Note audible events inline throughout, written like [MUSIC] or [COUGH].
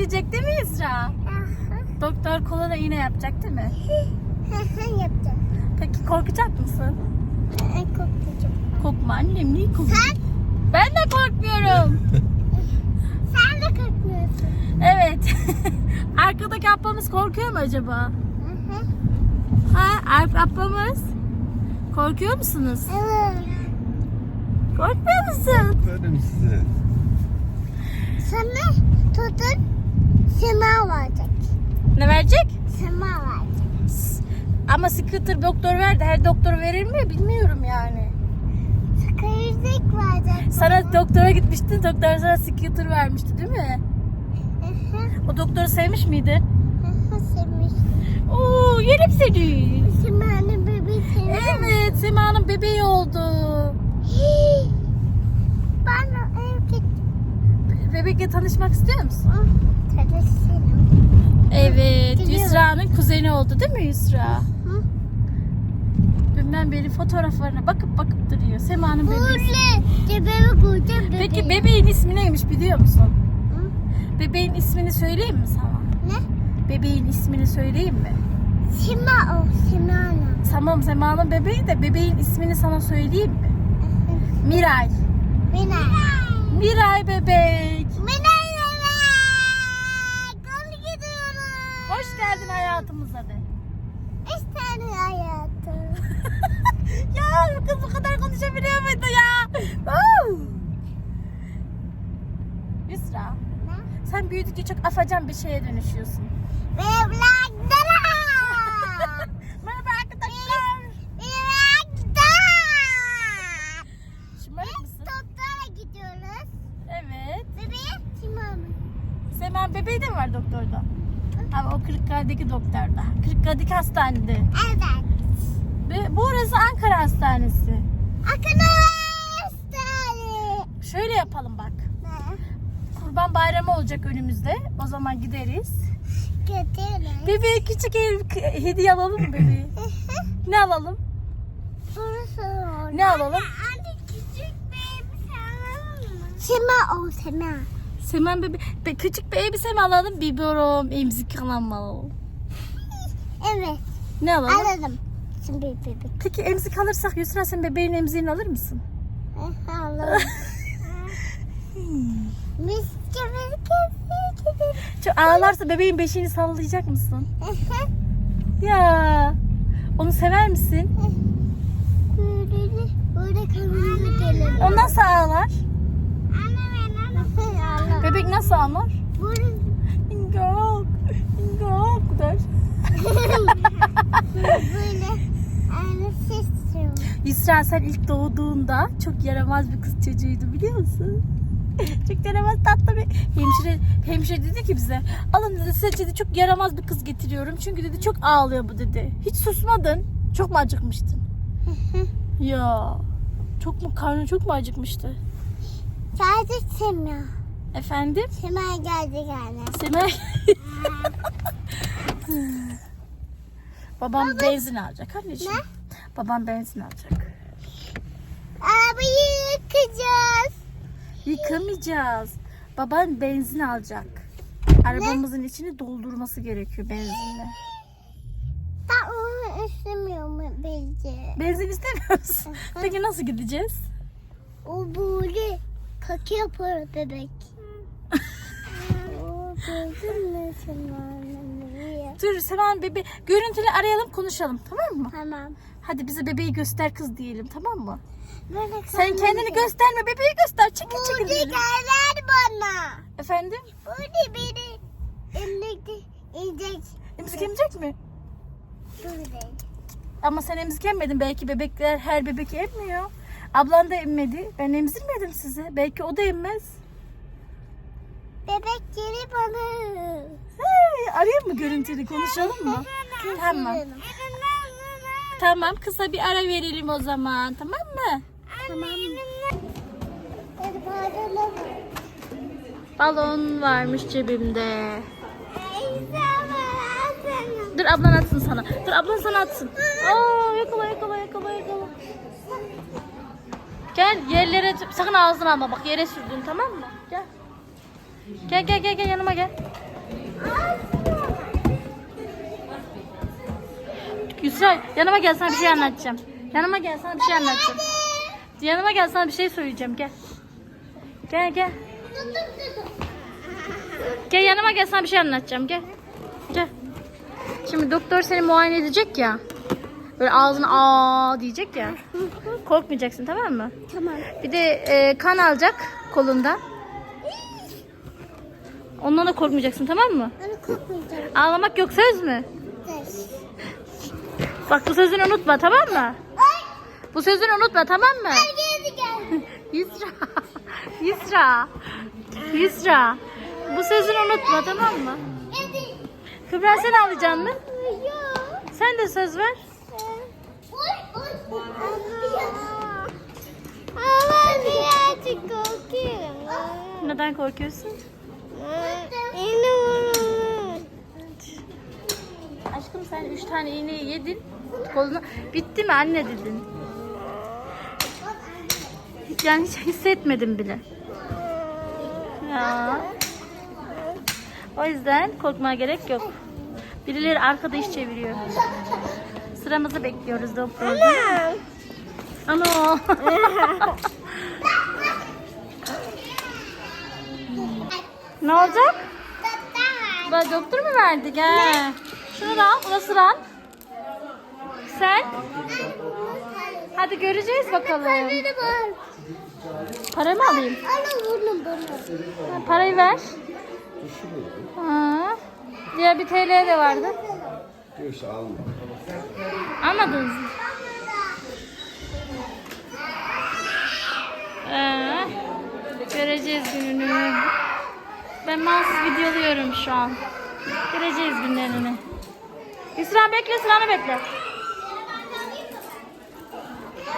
girecek değil mi İsra? Doktor koluna iğne yapacak değil mi? [LAUGHS] Yapacağım. Peki korkacak mısın? Korkacağım. Korkma annem niye korkuyorsun? Sen, Ben de korkmuyorum. [LAUGHS] sen de korkmuyorsun. Evet. [LAUGHS] Arkadaki ablamız korkuyor mu acaba? Ha, ablamız. Korkuyor musunuz? Evet. Korkmuyor musun? Aferin size. Sana tutun sema verecek. Ne verecek? Sema verecek. Ama scooter doktor verdi. Her doktor verir mi bilmiyorum yani. Kıyızlık verecek. Sana doktora gitmiştin. Doktor sana scooter vermişti değil mi? O doktoru sevmiş miydin? Sevmiş. Oo yerim seni. Sema'nın bebeği sevmiş. Evet Sema'nın bebeği oldu. Ben erkek Bebekle tanışmak istiyor musun? Evet. Biliyorum. Yusra'nın kuzeni oldu değil mi Yusra? Hı? Dünden beri fotoğraflarına bakıp bakıp duruyor. Sema'nın bebeği. Bebeği. Peki bebeğin ismi neymiş biliyor musun? Hı? Bebeğin ismini söyleyeyim mi sana? Ne? Bebeğin ismini söyleyeyim mi? Sema o. Sema'nın. Tamam Sema'nın bebeği de bebeğin ismini sana söyleyeyim mi? Miray. Miray. Mina bebek. Onu gidiyoruz. Geldin hayatımıza de. İsterim hayatım. [LAUGHS] ya kız bu kadar konuşabiliyor muydu ya? Yusra Ne? sen büyüdükçe çok afacan bir şeye dönüşüyorsun. Bebeklara. [LAUGHS] Merhaba arkadaşlar. Bebekler. Şımarık mısın? Doktora gidiyoruz. Evet. Bebeğe Sema'nın. Sema bebeği de mi var doktorda? Ama o Kırıkkale'deki doktorda. Kırıkkale'deki hastanede. Evet. Ve burası Ankara Hastanesi. Arkadaşlar. Şöyle yapalım bak. Ne? Kurban bayramı olacak önümüzde. O zaman gideriz. Gidiyoruz. Bebeğe küçük el- hediye alalım mı bebeğe? [LAUGHS] Ne alalım? Burası. Ne alalım? Anne küçük bir alalım mı? Sema o Sema. Semen bebe be- küçük bir elbise mi alalım? Biberon, emzik mı alalım? Evet. Ne alalım? Alalım. Şimdi bir bebek. Peki emzik alırsak Yusra sen bebeğin emziğini alır mısın? Eh, Alalım. [LAUGHS] Mis gibi gidelim. Çok ağlarsa bebeğin beşiğini sallayacak mısın? [LAUGHS] Ya. Onu sever misin? Böyle böyle kırmızı gelir. O nasıl ağlar? Anne ben anne. Bebek nasıl ağlar? [LAUGHS] Böyle İngok. İngok der. böyle anne ses sen ilk doğduğunda çok yaramaz bir kız çocuğuydu biliyor musun? [LAUGHS] çok yaramaz tatlı bir hemşire hemşire dedi ki bize alın dedi size dedi çok yaramaz bir kız getiriyorum çünkü dedi çok ağlıyor bu dedi. Hiç susmadın. Çok mu acıkmıştın? [LAUGHS] ya çok mu karnın çok mu acıkmıştı? Sadece Sema. Efendim? Sema geldi yani. Semay. Babam benzin alacak anneciğim. Ne? Babam benzin alacak. Arabayı yıkacağız. Yıkamayacağız. Baban benzin alacak. Arabamızın içini doldurması gerekiyor benzinle. Ben onu istemiyorum bence. Benzin istemiyoruz. Peki nasıl gideceğiz? O böyle kaki yapar bebek. o gördün mü Sema'nın Dur Seman bebe görüntülü arayalım konuşalım tamam mı? Tamam. Hadi bize bebeği göster kız diyelim tamam mı? Böyle Sen kendini gösterme bebeği göster. Çekil çekil Burada diyelim. geldi bana. Efendim? Burada beni emlekte inecek. Emzik emecek mi? Böyle. Ama sen emzik emmedin. Belki bebekler her bebek emmiyor. Ablan da emmedi. Ben emzirmedim size. Belki o da emmez. Bebek geri bana. Hey, arayayım mı görüntülü konuşalım mı? Tamam. Tamam kısa bir ara verelim o zaman. Tamam mı? Tamam. Balon varmış cebimde. Dur ablan atsın sana. Dur ablan sana atsın. Aa yakala yakala yakala yakala. Gel yerlere sakın ağzını alma bak yere sürdün tamam mı? Gel. Gel gel gel yanıma gel. Yusra yanıma gel sana bir şey anlatacağım. Yanıma gel sana bir şey anlatacağım. Yanıma gel sana bir şey söyleyeceğim gel. Gel gel. Gel yanıma gel sana bir şey anlatacağım gel. Gel. Şimdi doktor seni muayene edecek ya. Böyle ağzına aa diyecek ya. Korkmayacaksın tamam mı? Tamam. Bir de e, kan alacak kolunda. Ondan da korkmayacaksın tamam mı? Ben korkmayacağım. Ağlamak yok söz mü? Dur. Bak bu sözünü unutma tamam mı? Ay. Bu sözünü unutma tamam mı? Geldi geldi. [LAUGHS] Yusra. Yusra. Yusra. Bu sözünü unutma tamam mı? Geldi. Kübra sen ağlayacaksın mı? Yok. Sen de söz ver. Oy oy. Ama birazcık korkuyorum. Neden korkuyorsun? Aşkım sen üç tane iğneyi yedin. Koluna bitti mi anne dedin. Yani hiç hissetmedim bile. Ya. O yüzden korkmaya gerek yok. Birileri arkada iş çeviriyor. Sıramızı bekliyoruz doktorda. Ano. [LAUGHS] ne olacak? Bak doktor mu verdi? Gel. Şunu da al. Bu da sıran. Sen? Hadi göreceğiz bakalım. Beni bul. Para mı alayım? Parayı ver. Ha. Diğer bir TL de vardı. Diyorsa mı? Göreceğiz gününü. Ben mahsus videoluyorum şu an. Göreceğiz günlerini. Yusra bekle sıranı bekle.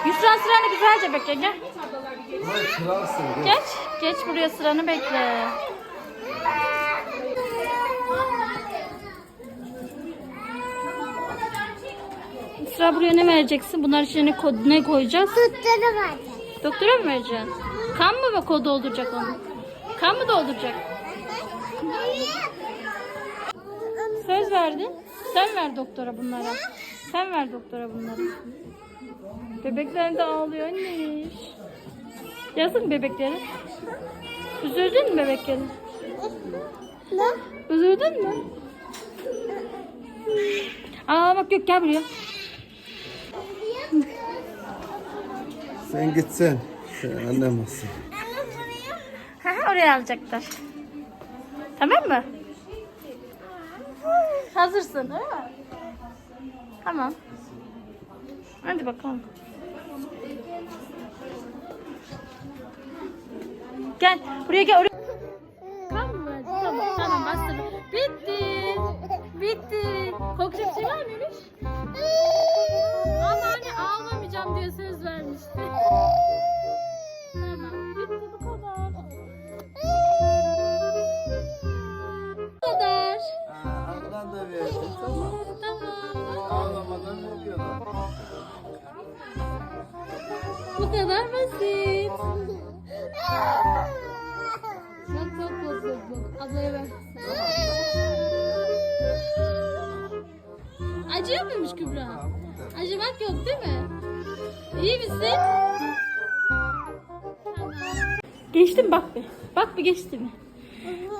Yusra sıranı güzelce bekle gel. Hayır kralsın. Gel. Geç. Geç buraya sıranı bekle. Sıra buraya ne vereceksin? Bunlar içine ne, kod, ne koyacağız? Sütleri var. Doktora mı vereceksin? Kan mı kod dolduracak onu? Kan mı dolduracak? Söz verdin. Sen ver doktora bunlara. Sen ver doktora bunları. Bebekler de ağlıyor anne. Yazık mı bebeklere? Üzüldün mü bebekleri? Ne? Üzüldün mü? Ağlamak yok gel buraya. Sen gitsen. Sen annem olsun. Ha, oraya alacaklar. Tamam mı? Hazırsın değil mi? Tamam. Hadi bakalım. Gel. Buraya gel. Bu kadar basit. Bak çok basit bu. Ablaya ver. Acıyor muymuş Kübra? Acımak yok değil mi? İyi misin? Tamam. Geçti mi bak bir. Bak bir geçti mi?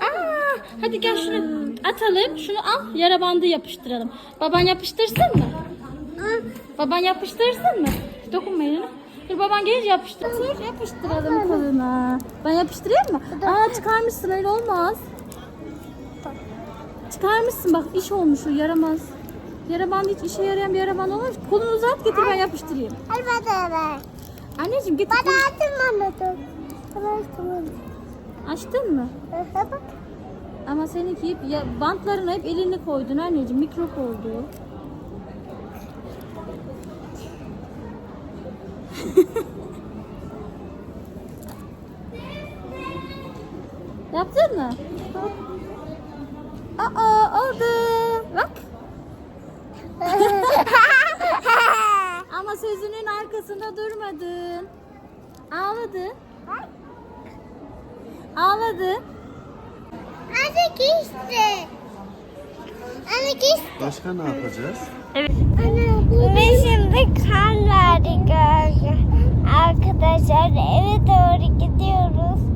Aa, hadi gel şunu atalım. Şunu al. Yara bandı yapıştıralım. Baban yapıştırsın mı? Baban yapıştırsın mı? Dokunma eline. Dur baban gelince yapıştır. Yapıştıralım koluna. Ben yapıştırayım mı? Aa çıkarmışsın öyle olmaz. Çıkarmışsın bak iş olmuş o yaramaz. Yara bandı hiç işe yarayan bir yara bandı olmamış. Kolunu uzat getir ben yapıştırayım. Hadi hadi. Anneciğim getir. Bana atın anladım. Tamam tamam. Açtın mı? Bak. Ama seninki hep ya, bantlarına hep elini koydun anneciğim. Mikrop oldu. [LAUGHS] Yaptın mı? Aa oldu. Bak. [LAUGHS] Ama sözünün arkasında durmadın. Ağladı. Ağladı. Hadi geçti. Anne git. Başka ne yapacağız? Ve şimdi kan verdik arkadaşlar. Eve doğru gidiyoruz.